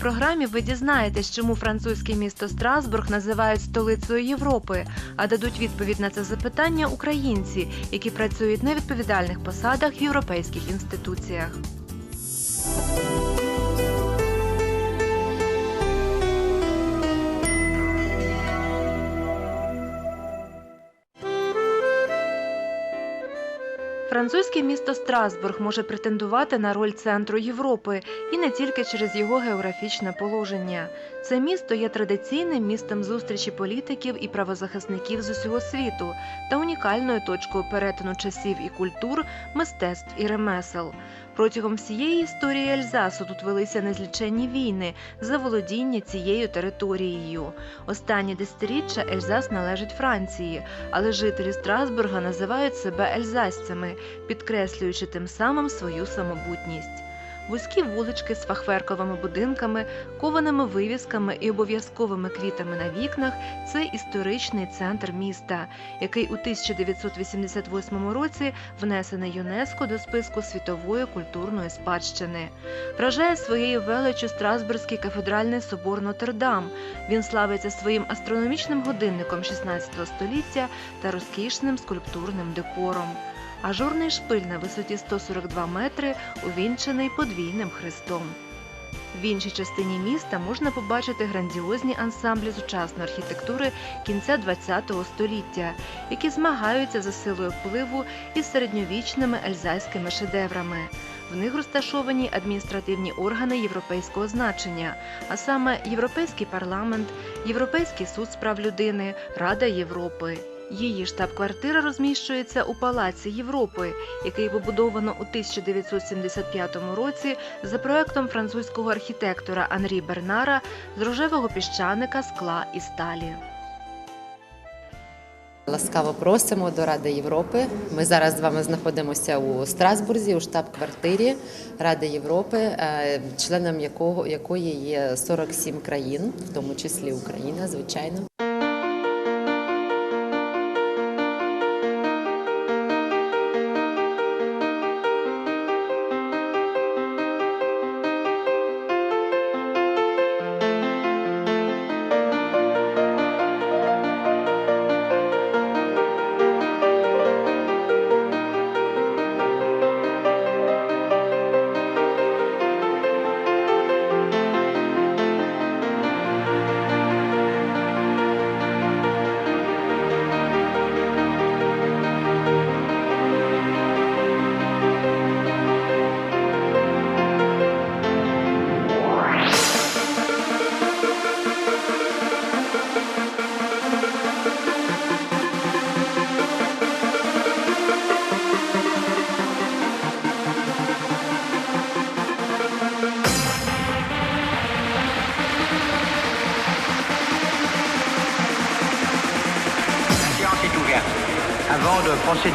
Програмі ви дізнаєтесь, чому французьке місто Страсбург називають столицею Європи, а дадуть відповідь на це запитання українці, які працюють на відповідальних посадах в європейських інституціях. Французьке місто Страсбург може претендувати на роль центру Європи і не тільки через його географічне положення. Це місто є традиційним містом зустрічі політиків і правозахисників з усього світу та унікальною точкою перетину часів і культур, мистецтв і ремесел. Протягом всієї історії Ельзасу тут велися незліченні війни за володіння цією територією. Останні десятиріччя Ельзас належить Франції, але жителі Страсбурга називають себе ельзасцями, підкреслюючи тим самим свою самобутність. Вузькі вулички з фахверковими будинками, кованими вивісками і обов'язковими квітами на вікнах це історичний центр міста, який у 1988 році внесений ЮНЕСКО до списку світової культурної спадщини. Вражає своєю величчю Страсбурзький кафедральний собор Нотр-Дам. Він славиться своїм астрономічним годинником 16 століття та розкішним скульптурним декором. Ажурний шпиль на висоті 142 метри увінчений подвійним хрестом. В іншій частині міста можна побачити грандіозні ансамблі сучасної архітектури кінця ХХ століття, які змагаються за силою впливу із середньовічними ельзайськими шедеврами. В них розташовані адміністративні органи європейського значення, а саме Європейський парламент, Європейський суд з прав людини, Рада Європи. Її штаб-квартира розміщується у Палаці Європи, який побудовано у 1975 році за проектом французького архітектора Анрі Бернара з рожевого піщаника, скла і сталі. Ласкаво просимо до Ради Європи. Ми зараз з вами знаходимося у Страсбурзі, у штаб-квартирі Ради Європи, е, членом якого якої є 47 країн, в тому числі Україна, звичайно.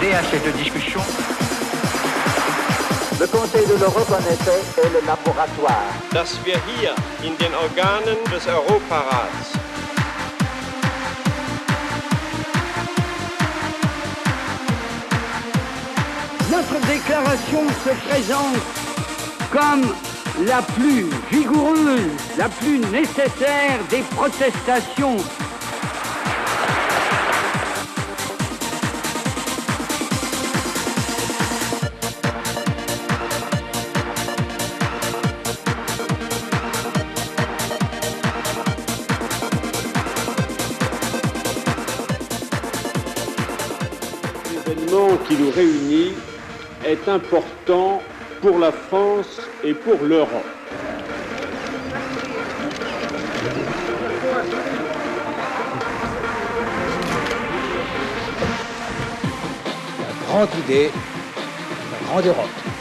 Procéder à cette discussion, Le Conseil de l'Europe, en effet, est le laboratoire. Dass wir hier in den Organen des Europarats Notre déclaration se présente comme la plus vigoureuse, la plus nécessaire des protestations est important pour la France et pour l'Europe. grande idée, la grande Europe.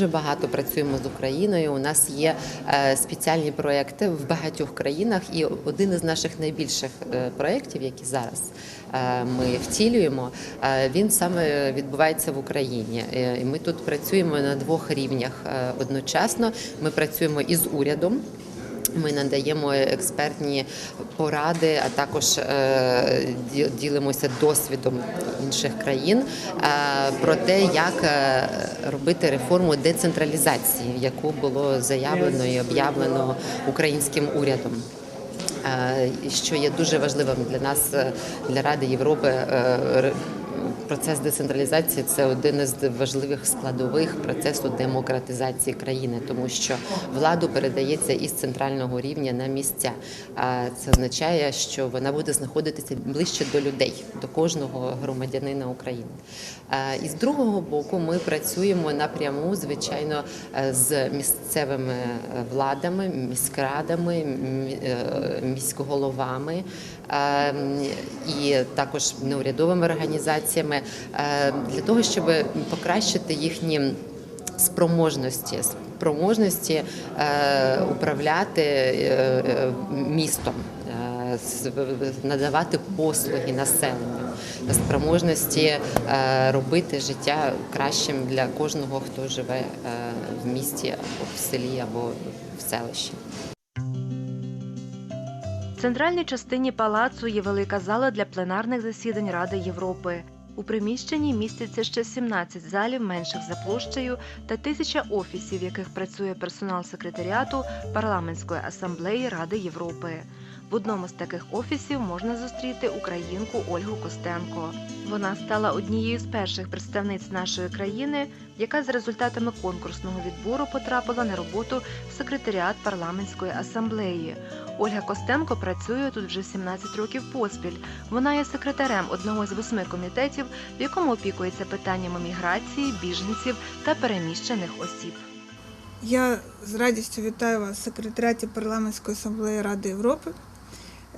Дуже багато працюємо з Україною. У нас є е, спеціальні проекти в багатьох країнах, і один із наших найбільших е, проєктів, які зараз е, ми втілюємо, він саме відбувається в Україні. І ми тут працюємо на двох рівнях одночасно. Ми працюємо із урядом. Ми надаємо експертні поради, а також е, ділимося досвідом інших країн е, про те, як е, робити реформу децентралізації, яку було заявлено і об'явлено українським урядом. Що є дуже важливим для нас, для Ради Європи, процес децентралізації це один із важливих складових процесу демократизації країни, тому що владу передається із центрального рівня на місця. А це означає, що вона буде знаходитися ближче до людей, до кожного громадянина України. І з другого боку, ми працюємо напряму, звичайно, е, з місцевими е, владами, міськрадами, мі- е, міськголовами е, і також неурядовими організаціями для того, щоб покращити їхні спроможності, спроможності е, управляти е, е, містом. е, Надавати послуги населенню, спроможності е, робити життя кращим для кожного, хто живе е, в місті або в селі, або в селищі. В центральній частині палацу є велика зала для пленарних засідань Ради Європи. У приміщенні містяться ще 17 залів менших за площею та тисяча офісів, в яких працює персонал секретаріату парламентської асамблеї Ради Європи. В одному з таких офісів можна зустріти українку Ольгу Костенко. Вона стала однією з перших представниць нашої країни, яка за результатами конкурсного відбору потрапила на роботу в секретаріат парламентської асамблеї. Ольга Костенко працює тут вже 17 років поспіль. Вона є секретарем одного з восьми комітетів, в якому опікується питаннями міграції, біженців та переміщених осіб. Я з радістю вітаю вас в секретаріаті парламентської асамблеї Ради Європи.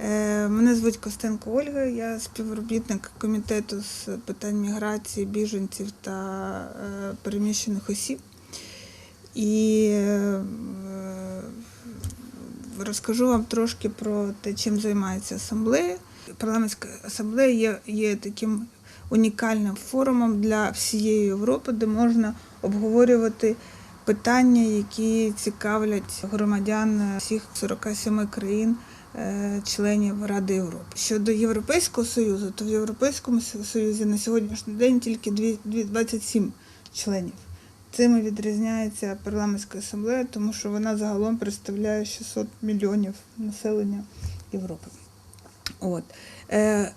Е, Мене звуть Костенко Ольга, я співробітник комітету з питань міграції, біженців та е, переміщених осіб. І розкажу вам трошки про те, чим займається асамблея. Парламентська асамблея є, є таким унікальним форумом для всієї Європи, де можна обговорювати питання, які цікавлять громадян всіх 47 країн. е, Членів Ради Європи щодо Європейського Союзу, то в Європейському Союзі на сьогоднішній день тільки дві- дві- 27 членів. Цим відрізняється парламентська асамблея, тому що вона загалом представляє 600 мільйонів населення Європи. От. Е,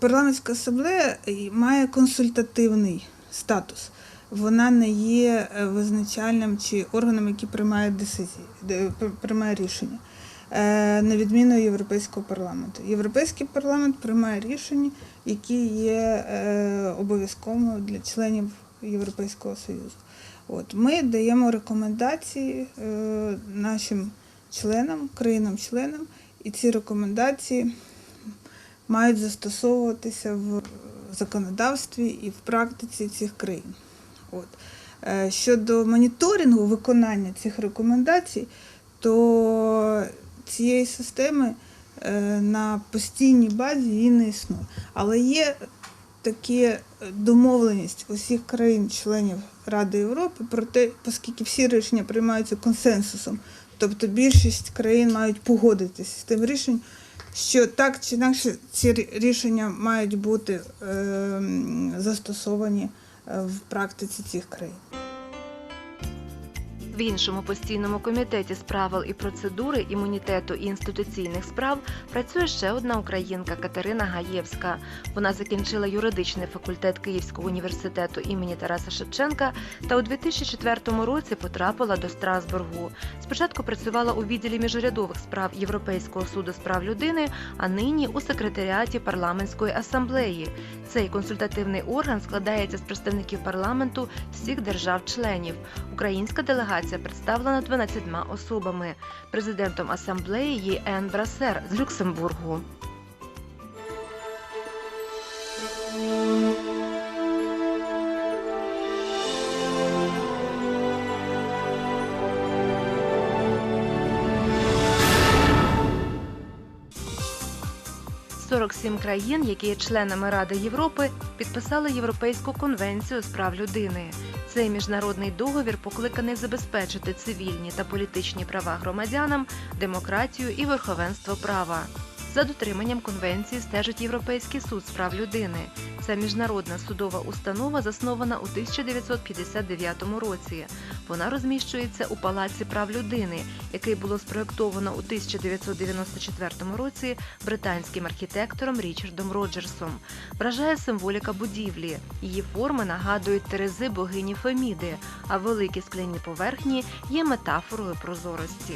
парламентська асамблея має консультативний статус. Вона не є е, визначальним чи органом, який приймає децизії, де- пр- приймає рішення. Е, На відміну Європейського парламенту. Європейський парламент приймає рішення, які є е, обов'язковими для членів Європейського Союзу. От ми даємо рекомендації е, нашим членам, країнам-членам, і ці рекомендації мають застосовуватися в законодавстві і в практиці цих країн. От. Е, Щодо моніторингу виконання цих рекомендацій, то цієї системи е, на постійній базі її не існує. Але є такі домовленість усіх країн-членів Ради Європи про те, оскільки всі рішення приймаються консенсусом, тобто більшість країн мають погодитися з тим рішенням, що так чи інакше ці рішення мають бути е, застосовані е, в практиці цих країн. В іншому постійному комітеті з правил і процедури імунітету і інституційних справ працює ще одна українка Катерина Гаєвська. Вона закінчила юридичний факультет Київського університету імені Тараса Шевченка та у 2004 році потрапила до Страсбургу. Спочатку працювала у відділі міжурядових справ Європейського суду з прав людини, а нині у секретаріаті парламентської асамблеї. Цей консультативний орган складається з представників парламенту всіх держав-членів. Українська делегація представлена 12 особами. Президентом асамблеї є Ен Брасер з Люксембургу. 47 країн, які є членами Ради Європи, підписали Європейську конвенцію з прав людини. Цей міжнародний договір покликаний забезпечити цивільні та політичні права громадянам, демократію і верховенство права. За дотриманням конвенції стежить Європейський суд з прав людини. Це міжнародна судова установа, заснована у 1959 році. Вона розміщується у Палаці прав людини, який було спроєктовано у 1994 році британським архітектором Річардом Роджерсом. Вражає символіка будівлі. Її форми нагадують терези богині Феміди, а великі скляні поверхні є метафорою прозорості.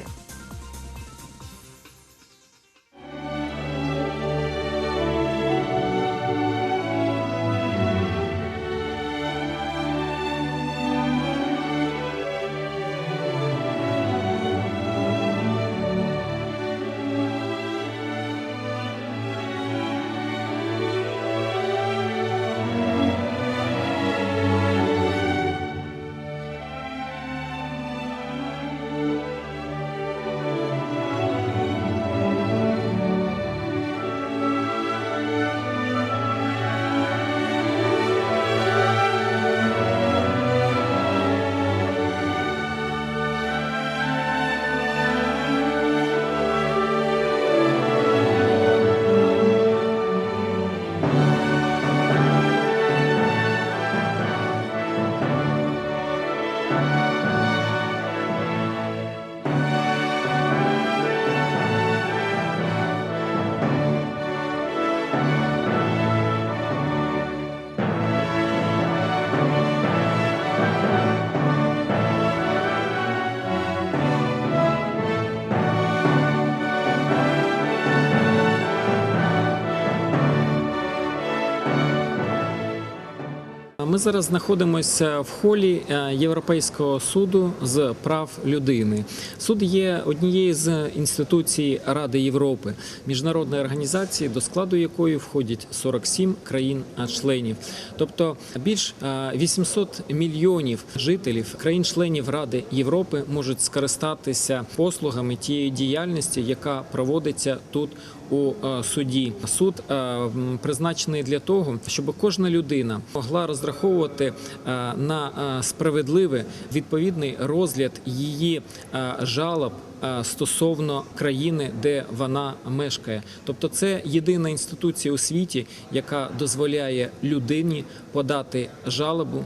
Ми зараз знаходимося в холі е, Європейського суду з прав людини. Суд є однією з інституцій Ради Європи, міжнародної організації, до складу якої входять 47 країн-членів. Тобто більш е, 800 мільйонів жителів країн-членів Ради Європи можуть скористатися послугами тієї діяльності, яка проводиться тут у е, суді. Суд е, призначений для того, щоб кожна людина могла розраховувати е, на справедливий відповідний розгляд її жалоб. Стосовно країни, де вона мешкає, тобто це єдина інституція у світі, яка дозволяє людині подати жалобу,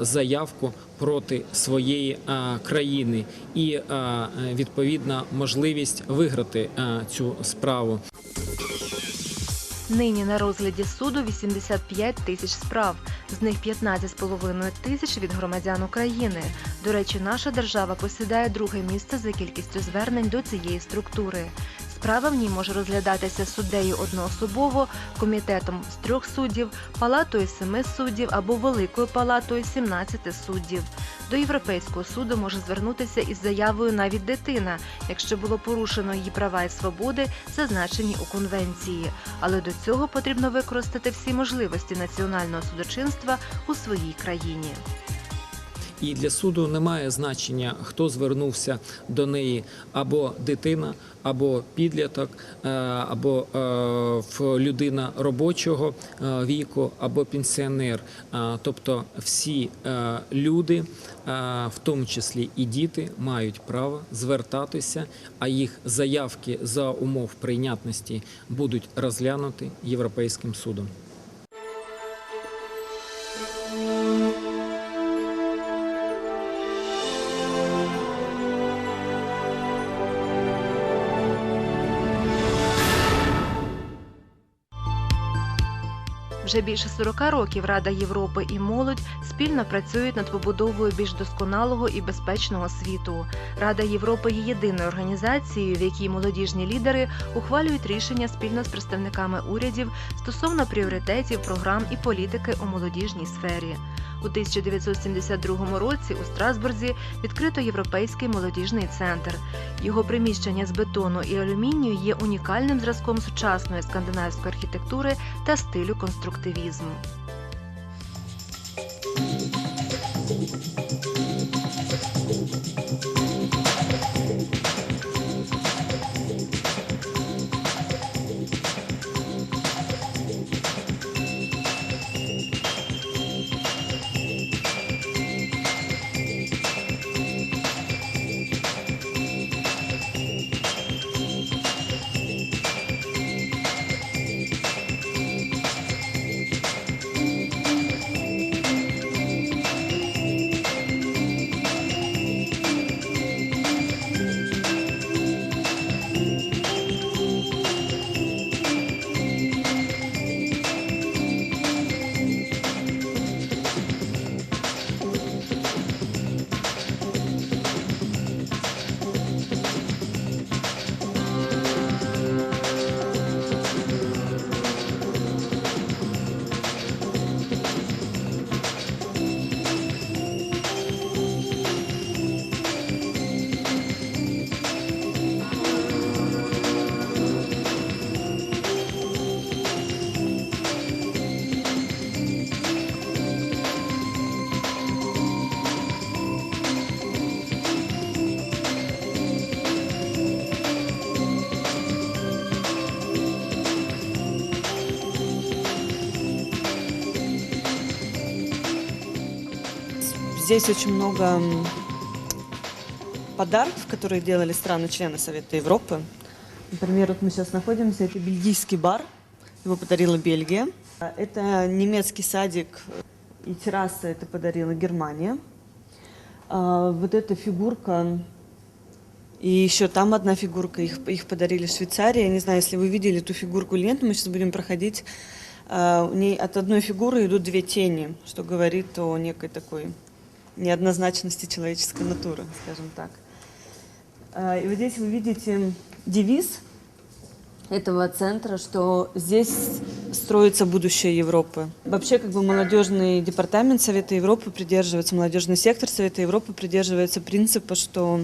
заявку проти своєї країни, і відповідна можливість виграти цю справу. Нині на розгляді суду 85 тисяч справ, з них 15,5 тисяч від громадян України. До речі, наша держава посідає друге місце за кількістю звернень до цієї структури. Справа в ній може розглядатися суддею одноособово, комітетом з трьох суддів, палатою семи суддів або великою палатою 17 суддів. До Європейського суду може звернутися із заявою навіть дитина, якщо було порушено її права і свободи, зазначені у конвенції. Але до цього потрібно використати всі можливості національного судочинства у своїй країні. І для суду немає значення, хто звернувся до неї або дитина, або підліток, е, або е, людина робочого е, віку, або пенсіонер. Тобто всі люди, в тому числі і діти, мають право звертатися, а їх заявки за умов прийнятності будуть розглянуті Європейським судом. Вже більше 40 років Рада Європи і молодь спільно працюють над побудовою більш досконалого і безпечного світу. Рада Європи є єдиною організацією, в якій молодіжні лідери ухвалюють рішення спільно з представниками урядів стосовно пріоритетів, програм і політики у молодіжній сфері. У 1972 році у Страсбурзі відкрито Європейський молодіжний центр. Його приміщення з бетону і алюмінію є унікальним зразком сучасної скандинавської архітектури та стилю конструктивізму. Здесь очень много подарков, которые делали страны-члены Совета Европы. Например, вот мы сейчас находимся, это бельгийский бар, его подарила Бельгия. А Это немецкий садик и терраса, это подарила Германия. А Вот эта фигурка и еще там одна фигурка, их, их подарили в Швейцарии. Я не знаю, если вы видели эту фигурку или нет, мы сейчас будем проходить. А, У ней от одной фигуры идут две тени, что говорит о некой такой неоднозначности человеческой натуры, скажем так. А, И вот здесь вы видите девиз этого центра, что здесь строится будущее Европы. Вообще, как бы молодежный департамент Совета Европы придерживается, молодежный сектор Совета Европы придерживается принципа, что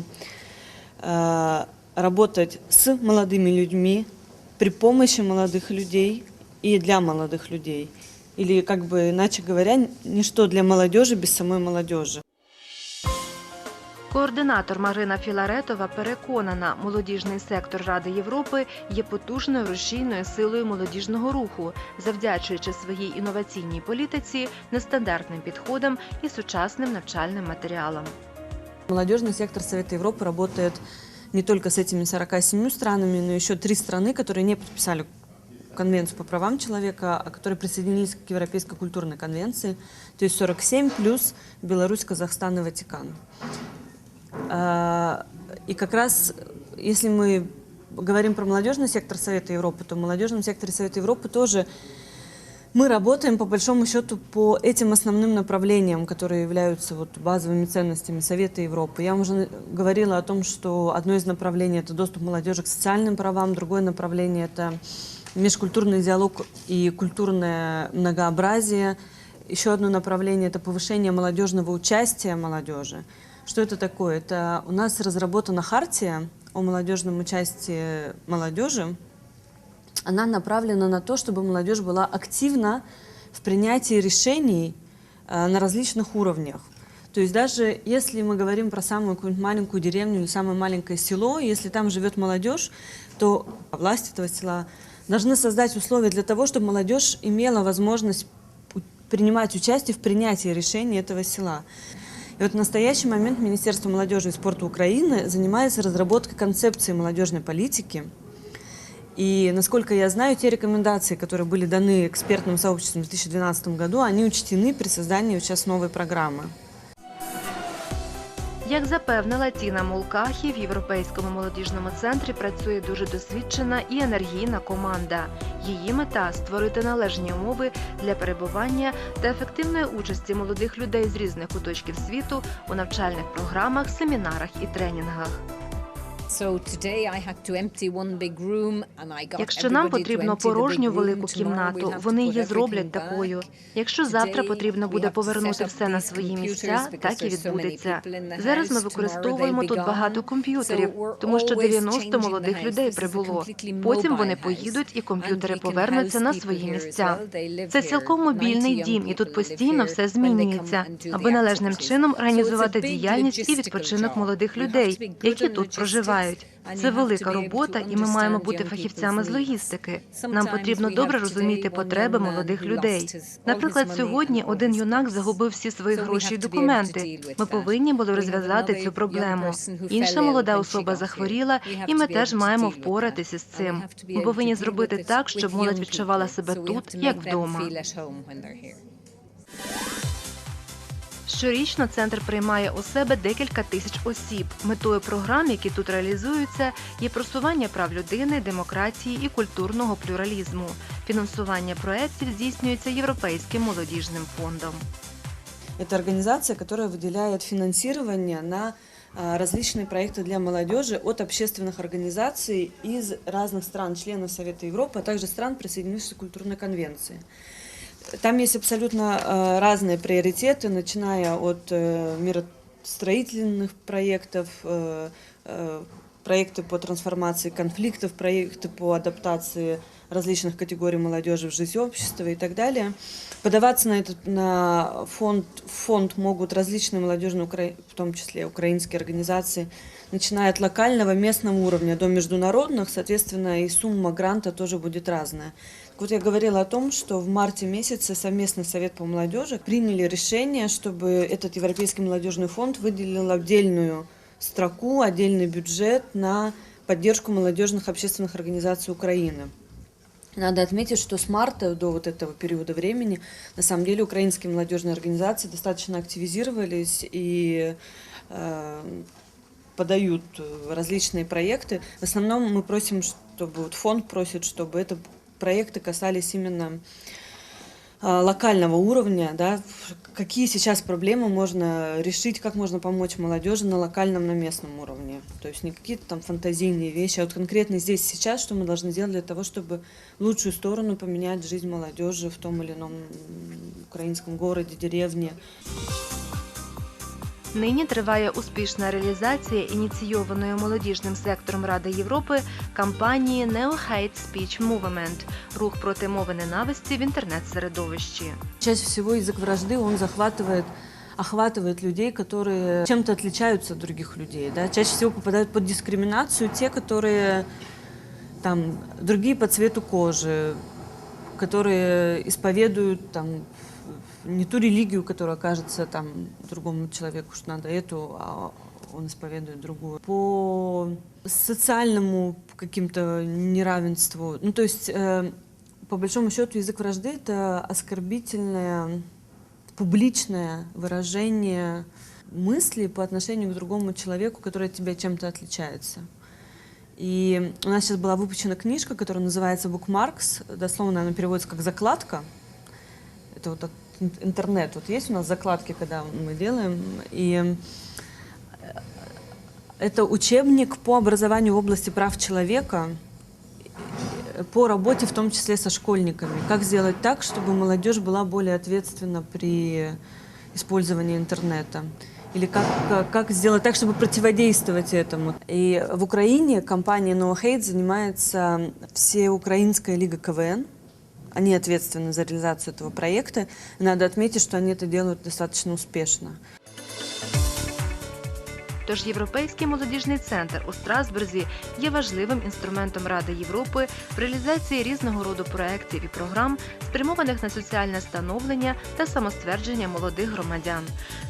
э, работать с молодыми людьми, при помощи молодых людей и для молодых людей. Или, как бы, иначе говоря, ничто для молодежи без самой молодежи. Координатор Марина Філаретова переконана, молодіжний сектор Ради Європи є потужною рушійною силою молодіжного руху, завдячуючи своїй інноваційній політиці, нестандартним підходам і сучасним навчальним матеріалам. Молодежный сектор Совета Европы работает не только с этими 47 странами, но еще три страны, которые не подписали Конвенцию по правам человека, а которые присоединились к Европейской культурной конвенции, то есть 47 плюс Беларусь, Казахстан и Ватикан. А, И как раз, если мы говорим про молодежный сектор Совета Европы, то в молодежном секторе Совета Европы тоже мы работаем, по большому счету, по этим основным направлениям, которые являются вот базовыми ценностями Совета Европы. Я вам уже говорила о том, что одно из направлений – это доступ молодежи к социальным правам, другое направление – это межкультурный диалог и культурное многообразие. Еще одно направление – это повышение молодежного участия молодежи. Что это такое? Это у нас разработана хартия о молодежном участии молодежи, она направлена на то, чтобы молодежь была активна в принятии решений э, на различных уровнях. То есть даже если мы говорим про самую какую-нибудь маленькую деревню или самое маленькое село, если там живет молодежь, то власти этого села должны создать условия для того, чтобы молодежь имела возможность принимать участие в принятии решений этого села. И вот в настоящий момент Министерство молодежи и спорта Украины занимается разработкой концепции молодежной политики, и, насколько я знаю, те рекомендации, которые были даны экспертным сообществом в 2012 году, они учтены при создании сейчас новой программы. Як запевнила Тіна Мулкахі, в Європейському молодіжному центрі працює дуже досвідчена і енергійна команда. Її мета створити належні умови для перебування та ефективної участі молодих людей з різних куточків світу у навчальних програмах, семінарах і тренінгах. Якщо нам потрібно порожню велику кімнату, вони її зроблять такою. Якщо завтра потрібно буде повернути все на свої місця, так і відбудеться. Зараз ми використовуємо тут багато комп'ютерів, тому що 90 молодих людей прибуло. Потім вони поїдуть, і комп'ютери повернуться на свої місця. Це цілком мобільний дім, і тут постійно все змінюється, аби належним чином організувати діяльність і відпочинок молодих людей, які тут проживають. Це велика робота, і ми маємо бути фахівцями з логістики. Нам потрібно добре розуміти потреби молодих людей. Наприклад, сьогодні один юнак загубив всі свої гроші і документи. Ми повинні були розв'язати цю проблему. Інша молода особа захворіла, і ми теж маємо впоратися з цим. Ми повинні зробити так, щоб молодь відчувала себе тут, як вдома. Щорічно центр приймає у себе декілька тисяч осіб. Метою програм, які тут реалізуються, є просування прав людини, демократії і культурного плюралізму. Фінансування проєктів здійснюється Європейським молодіжним фондом. Это организация, которая выделяет финансирование на а, различные проекты для молодежи от общественных организаций из разных стран, членов Совета Европы, а также стран, присоединившихся к культурной конвенции. Там есть абсолютно э, разные приоритеты, начиная от э, миростроительных проектов, э, э, проекты по трансформации конфликтов, проекты по адаптации различных категорий молодежи в жизнь общества и так далее. Подаваться на этот на фонд, фонд могут различные молодежные, в том числе украинские организации, начиная от локального, местного уровня до международных, соответственно, и сумма гранта тоже будет разная. Вот я говорила о том, что в марте месяце совместный совет по молодежи приняли решение, чтобы этот Европейский молодежный фонд выделил отдельную строку, отдельный бюджет на поддержку молодежных общественных организаций Украины. Надо отметить, что с марта до вот этого периода времени на самом деле украинские молодежные организации достаточно активизировались и э, подают э, различные проекты. В основном мы просим, чтобы вот фонд просит, чтобы это проекты касались именно э, локального уровня, да, какие сейчас проблемы можно решить, как можно помочь молодежи на локальном, на местном уровне. То есть не какие-то там фантазийные вещи, а вот конкретно здесь сейчас, что мы должны сделать для того, чтобы лучшую сторону поменять жизнь молодежи в том или ином украинском городе, деревне. Нині триває успішна реалізація ініційованої молодіжним сектором Ради Європи кампанії Neo Hate Speech Movement – рух проти мови ненависті в інтернет-середовищі. Чаще всего язык вражды, он захватывает охватывает людей, которые чем-то отличаются от других людей. Да? Чаще всего попадают под дискриминацию те, которые там, другие по цвету кожи, которые исповедуют там, не ту религию, которая кажется там, другому человеку, что надо эту, а он исповедует другую. По социальному каким-то неравенству. Ну, то есть, э, по большому счету, язык вражды — это оскорбительное, публичное выражение мысли по отношению к другому человеку, который от тебя чем-то отличается. И у нас сейчас была выпущена книжка, которая называется «Bookmarks». Дословно она переводится как «закладка». Это вот так интернет. Вот есть у нас закладки, когда мы делаем. И э, это учебник по образованию в области прав человека, по работе в том числе со школьниками. Как сделать так, чтобы молодежь была более ответственна при использовании интернета? Или как, как сделать так, чтобы противодействовать этому? И в Украине компания No Hate занимается Всеукраинская лига КВН. Они ответственны за реализацию этого проекта. И надо отметить, что они это делают достаточно успешно. Тож Європейський молодіжний центр у Страсбурзі є важливим інструментом Ради Європи в реалізації різного роду проєктів і програм, спрямованих на соціальне становлення та самоствердження молодих громадян.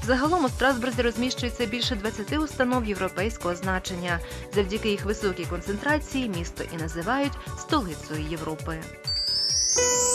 Загалом у Страсбурзі розміщується більше 20 установ європейського значення. Завдяки їх високій концентрації місто і називають столицею Європи. Thank you.